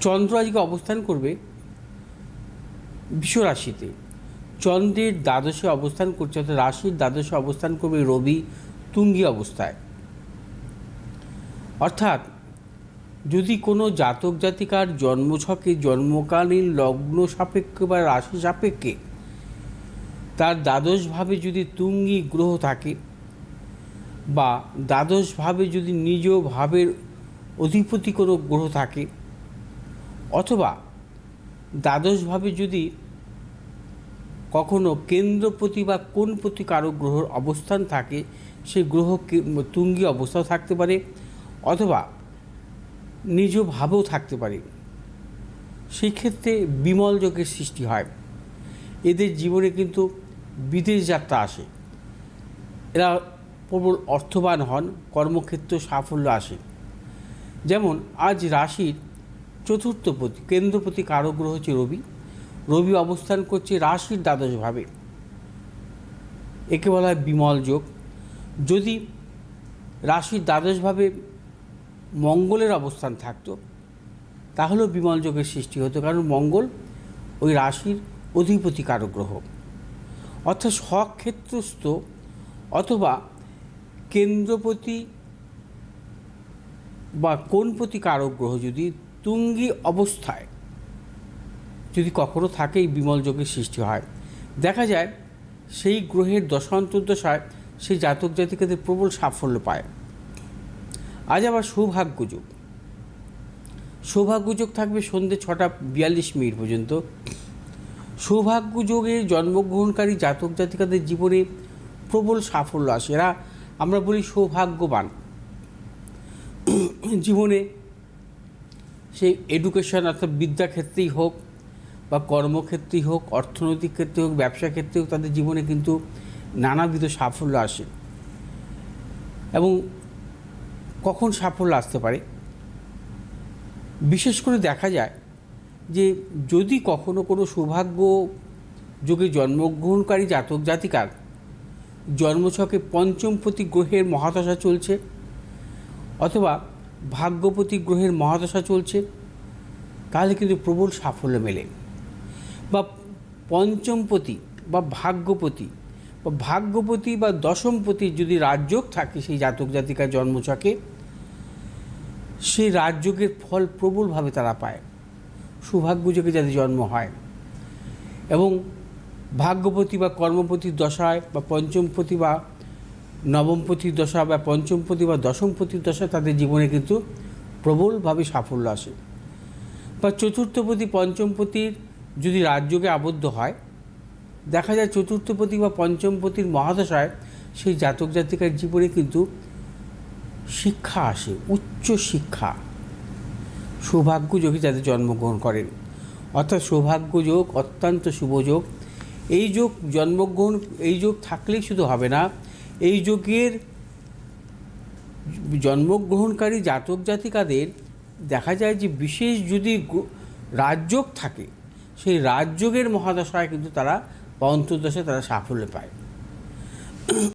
চন্দ্র আজকে অবস্থান করবে রাশিতে চন্দ্রের দ্বাদশে অবস্থান করছে, অর্থাৎ রাশির দ্বাদশে অবস্থান করবে রবি তুঙ্গি অবস্থায়। অর্থাৎ যদি কোনো জাতক জাতিকার জন্মছকে জন্মকালীন লগ্ন সাপেক্ষে বা রাশি সাপেক্ষে তার দ্বাদশভাবে যদি তুঙ্গি গ্রহ থাকে বা দ্বাদশভাবে যদি নিজ ভাবের অধিপতি কোনো গ্রহ থাকে। অথবা দ্বাদশভাবে যদি কখনো কেন্দ্রপতি বা কোনপতি কারও গ্রহর অবস্থান থাকে, সেই গ্রহ তুঙ্গি অবস্থাও থাকতে পারে, অথবা নিজ ভাবেও থাকতে পারে। সেই ক্ষেত্রে বিমল যোগের সৃষ্টি হয়। এদের জীবনে কিন্তু বিদেশ যাত্রা আসে। এরা প্রবল অর্থবান হন কর্মক্ষেত্র সাফল্য আসে। যেমন আজ রাশির চতুর্থপতি কেন্দ্রপতি কারক গ্রহ হচ্ছে রবি। রবি অবস্থান করছে রাশির দ্বাদশভাবে একে বলা হয় বিমল যোগ। যদি রাশির দ্বাদশভাবে মঙ্গলের অবস্থান থাকতো, তাহলেও বিমল যোগের সৃষ্টি হতো, কারণ মঙ্গল ওই রাশির অধিপতি কারক গ্রহ। অর্থাৎ স্বক্ষেত্রস্থ অথবা কেন্দ্রপতি বা কোনপতি কারক গ্রহ যদি তুঙ্গি অবস্থায় যদি কখনো থাকে এই বিমল যোগের সৃষ্টি হয়? দেখা যায় সেই গ্রহের দশান্তর্দশায় সেই জাতক জাতিকাদের প্রবল সাফল্য পায়। আজ আবার সৌভাগ্য যোগ। সৌভাগ্য যোগ থাকবে সন্ধ্যে ছটা বিয়াল্লিশ মিনিট পর্যন্ত। সৌভাগ্য যোগে জন্মগ্রহণকারী জাতক জাতিকাদের জীবনে প্রবল সাফল্য আসে। এরা, আমরা বলি সৌভাগ্যবান। জীবনে সেই এডুকেশন অর্থাৎ বিদ্যাক্ষেত্রেই হোক বা কর্মক্ষেত্রেই হোক, অর্থনৈতিক ক্ষেত্রে হোক, ব্যবসা ক্ষেত্রে হোক, তাদের জীবনে কিন্তু নানাবিধ সাফল্য আসে। এবং কখন সাফল্য আসতে পারে? বিশেষ করে দেখা যায় যে যদি কখনো কোনো সৌভাগ্য যোগে জন্মগ্রহণকারী জাতক জাতিকার জন্মছকে পঞ্চম প্রতি গ্রহের মহাদশা চলছে, অথবা ভাগ্যপতি গ্রহের মহাদশা চলছে। তাহলে কিন্তু প্রবল সাফল্য মেলে। বা পঞ্চমপতি বা ভাগ্যপতি বা ভাগ্যপতি বা দশমপতি যদি রাজযোগ থাকে সেই জাতক জাতিকার জন্মছকে, সেই রাজযোগের ফল প্রবলভাবে তারা পায়। সৌভাগ্য যোগে যাদের জন্ম হয়। এবং ভাগ্যপতি বা কর্মপতির দশায় বা পঞ্চমপতি বা নবমপতির দশা বা পঞ্চমপতি বা দশমপতির দশা তাদের জীবনে কিন্তু প্রবলভাবে সাফল্য আসে। বা চতুর্থপতি পঞ্চমপতির যদি রাজযোগে আবদ্ধ হয়, দেখা যায় চতুর্থপতি বা পঞ্চমপতির মহাদশায় সেই জাতক জাতিকার জীবনে কিন্তু শিক্ষা আসে, উচ্চ শিক্ষা। সৌভাগ্য যোগে যাদের জন্মগ্রহণ করেন। অর্থাৎ সৌভাগ্য যোগ অত্যন্ত শুভ যোগ। এই যোগ জন্মগ্রহণ, এই যোগ থাকলেই শুধু হবে না এই যুগের জন্মগ্রহণকারী জাতক জাতিকাদের দেখা যায় যে বিশেষ যদি রাজযোগ থাকে, সেই রাজযোগের মহাদশায় কিন্তু তারা অন্তর্দশায় তারা সাফল্য পায়।